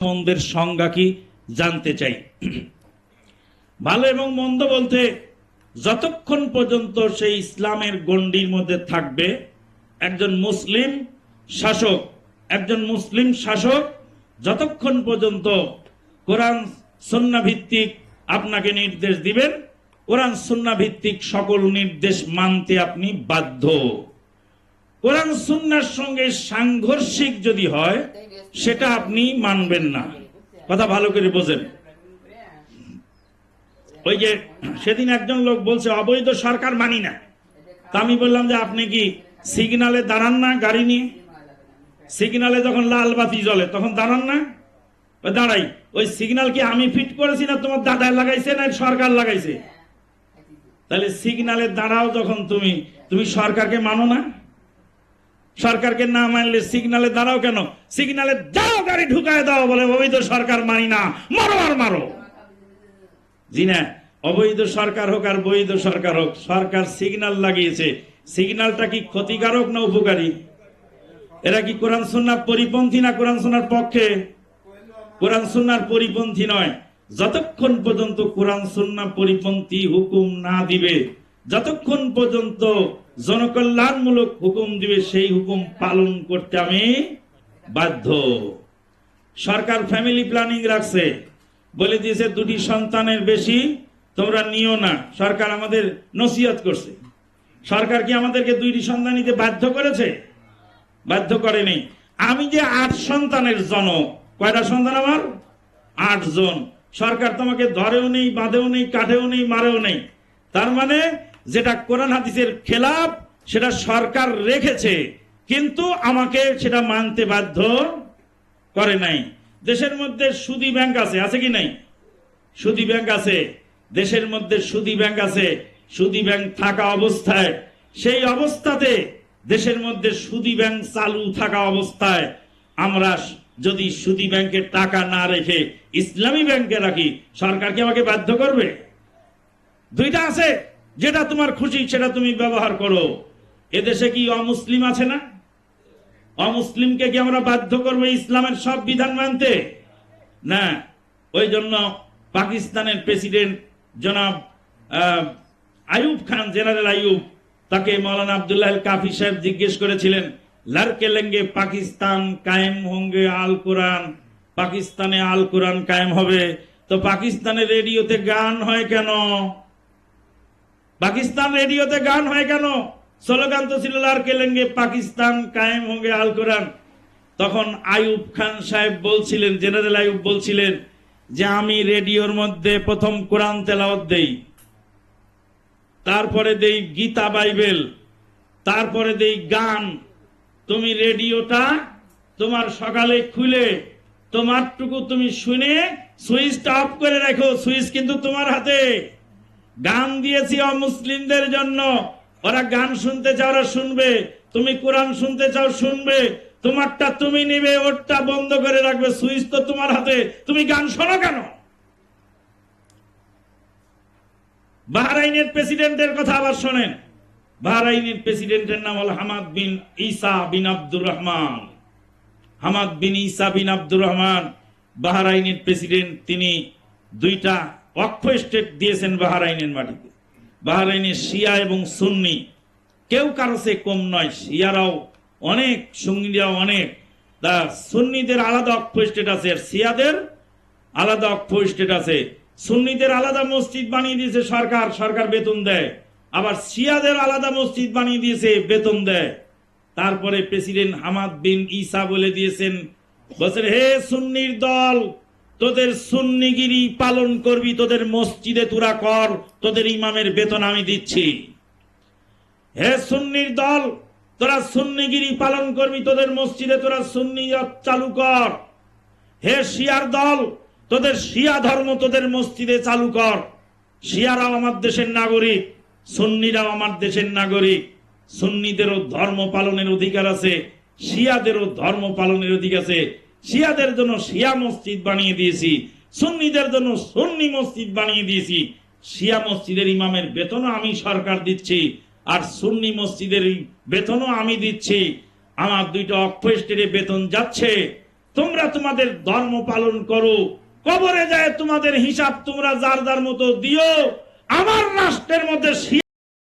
মন্দের সংজ্ঞা কি জানতে চাই। ভালো এবং মন্দ বলতে যতক্ষণ পর্যন্ত সেই ইসলামের গণ্ডির মধ্যে থাকবে, একজন মুসলিম শাসক, একজন মুসলিম শাসক যতক্ষণ পর্যন্ত কোরআন সন্না ভিত্তিক আপনাকে নির্দেশ দিবেন, কোরআন সন্না ভিত্তিক সকল নির্দেশ মানতে আপনি বাধ্য। কোরআন সুন্নার সঙ্গে সাংঘর্ষিক যদি হয় সেটা আপনি মানবেন না। কথা ভালো করে বোঝেন। ওই যে সেদিন একজন লোক বলছে, অবৈধ সরকার মানি না। তা আমি বললাম যে, আপনি কি সিগনালে দাঁড়ান না গাড়ি নিয়ে? সিগনালে যখন লাল বাতি জ্বলে, তখন দাঁড়ান না? দাঁড়াই, ওই সিগনাল কি আমি ফিট করেছি না তোমার দাদায় লাগাইছে না সরকার লাগাইছে? তাহলে সিগনালে দাঁড়াও যখন তুমি তুমি সরকারকে মানো না? সরকারকে না মানলে সিগনালে দাঁড়াও কেন? সিগনালে যাও গাড়ি ঢুকায় দাও বলে অবৈধ সরকার মানি না। মারো আর মারো। জি না, অবৈধ সরকার হোক আর বৈধ সরকার হোক, সরকার সিগনাল লাগিয়েছে। সিগন্যালটা কি ক্ষতিকারক না উপকারী? এরা কি কোরআন সুন্নার পরিপন্থী না কোরআন সুন্নার পক্ষে? কোরআন সুন্নার পরিপন্থী নয়। যতক্ষণ পর্যন্ত কোরআন সুন্না পরিপন্থী হুকুম না দিবে যতক্ষণ পর্যন্ত জনকল্যাণমূলক হুকুম দিবে, সেই হুকুম পালন করতে আমি বাধ্য। সরকার ফ্যামিলি প্ল্যানিং রাখছে। বলে দিয়েছে, দুটি সন্তানের বেশি তোমরা নিও না। সরকার আমাদের নসিহত করছে। সরকার কি আমাদেরকে দুইটি সন্তান নিতে বাধ্য করেছে? বাধ্য করেনি। আমি যে আট সন্তানের জনক, কয়টা সন্তান আমার? আট জন সরকার তোমাকে ধরেও নেই, বাঁধেও নেই কাটেও নেই, মারেও নেই। তার মানে যেটা কোরআন হাদিসের খেলাপ সেটা সরকার রেখেছে, কিন্তু আমাকে সেটা মানতে বাধ্য করে নাই। দেশের মধ্যে সুদি ব্যাংক আছে আছে কি নাই? সুদি ব্যাংক আছে, দেশের মধ্যে সুদি ব্যাংক আছে, সুদি ব্যাংক থাকা অবস্থায়। সেই অবস্থাতে দেশের মধ্যে সুদি ব্যাংক চালু থাকা অবস্থায় আমরা যদি সুদি ব্যাংকে টাকা না রেখে ইসলামী ব্যাংকে রাখি, সরকার কি আমাকে বাধ্য করবে? দুইটা আছে। যেটা তোমার খুশি সেটা তুমি ব্যবহার করো। এদেশে কি অমুসলিম আছে না? অমুসলিমকে কি আমরা বাধ্য করব ইসলামের সব বিধান মানতে? না। ওই জন্য পাকিস্তানের প্রেসিডেন্ট জনাব আহ, আইয়ুব খান জেনারেল আয়ুব তাকে মৌলানা আবদুল্লাহ কাফি সাহেব জিজ্ঞেস করেছিলেন লড়কে লেঙ্গে পাকিস্তান কায়েম হোঙ্গে আল কোরআন পাকিস্তানে আল কোরআন কায়েম হবে? তো পাকিস্তানের রেডিওতে গান হয় কেন? পাকিস্তান রেডিওতে গান হয় কেন? স্লোগান তো ছিল লার কেলেঙ্গে, পাকিস্তান কায়েম হোঙ্গে আল কোরআন। তখন আইয়ুব খান সাহেব বলছিলেন, জেনারেল আইয়ুব বলছিলেন যে আমি রেডিওর মধ্যে প্রথম কোরআন তেলাওয়াত দেই। তারপরে দেই গীতা বাইবেল, তারপরে দেই গান। তুমি রেডিওটা তোমার সকালে খুলে, তোমারটুকু তুমি শুনে সুইচটা অফ করে রাখো, সুইচ কিন্তু তোমার হাতে। গান দিয়েছি অমুসলিমদের জন্য। ওরা গান শুনতে চাও ওরা শুনবে। তুমি কোরআন শুনতে চাও, শুনবে। তোমারটা তুমি নিবে, ওরটা বন্ধ করে রাখবে, সুইচ তো তোমার হাতে। তুমি গান শোনো কেন? বাহরাইনের প্রেসিডেন্টের কথা আবার শোনেন। বাহরাইনের প্রেসিডেন্টের নাম হল Hamad bin Isa bin Abdur Rahman. Hamad bin Isa bin Abdur Rahman, বাহরাইনের president. তিনি দুইটা অক্ষ স্টেট দিয়েছেন বাহরাইনের মাটিতে। বাহারাইনের শিয়া এবং সুন্নি, কেউ কারও সে কম নয়, শিয়ারাও অনেক, সুন্নিরাও অনেক। তা সুন্নিদের আলাদা অক্ষ স্টেট আছে আর শিয়াদের আলাদা অক্ষ স্টেট আছে। সুন্নিদের আলাদা মসজিদ বানিয়ে দিয়েছে সরকার সরকার বেতন দেয়। আবার শিয়াদের আলাদা মসজিদ বানিয়ে দিয়েছে, বেতন দেয়। তারপরে প্রেসিডেন্ট হামাদ বিন ঈসা বলে দিয়েছেন, বলছেন, হে সুন্নির দল তোদের সুন্নিগিরি পালন করবি, তোদের মসজিদে তোরা কর, তোদের ইমামের বেতন আমি দিচ্ছি। হে সুন্নির দল, তোরা সুন্নিগিরি পালন করবি, তোদের মসজিদে তোরা সুন্নি চালু কর। হে শিয়ার দল, তোদের শিয়া ধর্ম তোদের মসজিদে চালু কর। শিয়ারাও আমার দেশের নাগরিক, সুন্নিরাও আমার দেশের নাগরিক। সুন্নিদেরও ধর্ম পালনের অধিকার আছে, শিয়াদেরও ধর্ম পালনের অধিকার আছে। শিয়াদের জন্য শিয়া মসজিদ বানিয়ে দিয়েছি, সুন্নিদের জন্য সুন্নি মসজিদ বানিয়ে দিয়েছি। শিয়া মসজিদের ইমামের বেতনও আমি সরকার দিচ্ছি, আর সুন্নি মসজিদের বেতনও আমি দিচ্ছি। আমার দুইটা অক্ষ স্টেটে বেতন যাচ্ছে। তোমরা তোমাদের ধর্ম পালন করো, কবরে যায় তোমাদের হিসাব তোমরা যার যার মতো দিও। আমার রাষ্ট্রের মধ্যে